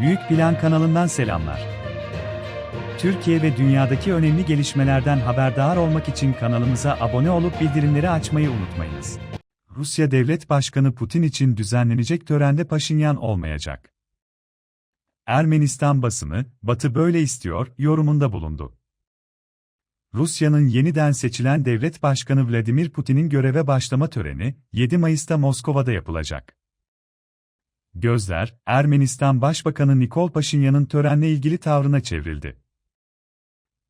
Büyük Plan kanalından selamlar. Türkiye ve dünyadaki önemli gelişmelerden haberdar olmak için kanalımıza abone olup bildirimleri açmayı unutmayınız. Rusya Devlet Başkanı Putin için düzenlenecek törende Paşinyan olmayacak. Ermenistan basını, Batı böyle istiyor, yorumunda bulundu. Rusya'nın yeniden seçilen devlet başkanı Vladimir Putin'in göreve başlama töreni, 7 Mayıs'ta Moskova'da yapılacak. Gözler, Ermenistan Başbakanı Nikol Paşinyan'ın törenle ilgili tavrına çevrildi.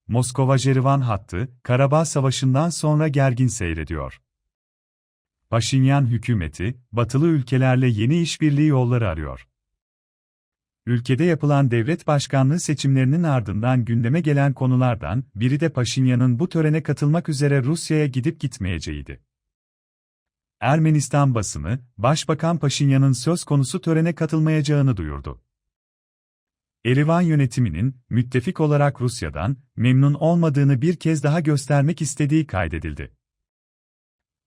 Moskova-Jerivan hattı, Karabağ Savaşı'ndan sonra gergin seyrediyor. Paşinyan hükümeti, batılı ülkelerle yeni işbirliği yolları arıyor. Ülkede yapılan devlet başkanlığı seçimlerinin ardından gündeme gelen konulardan biri de Paşinyan'ın bu törene katılmak üzere Rusya'ya gidip gitmeyeceğiydi. Ermenistan basını, Başbakan Paşinyan'ın söz konusu törene katılmayacağını duyurdu. Erivan yönetiminin, müttefik olarak Rusya'dan, memnun olmadığını bir kez daha göstermek istediği kaydedildi.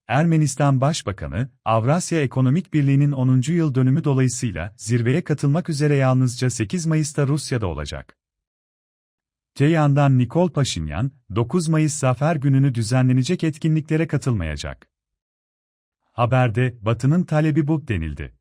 Ermenistan Başbakanı, Avrasya Ekonomik Birliği'nin 10. yıl dönümü dolayısıyla zirveye katılmak üzere yalnızca 8 Mayıs'ta Rusya'da olacak. Te yandan Nikol Paşinyan, 9 Mayıs Zafer Günü'nü düzenlenecek etkinliklere katılmayacak. Haberde, Batı'nın talebi bu denildi.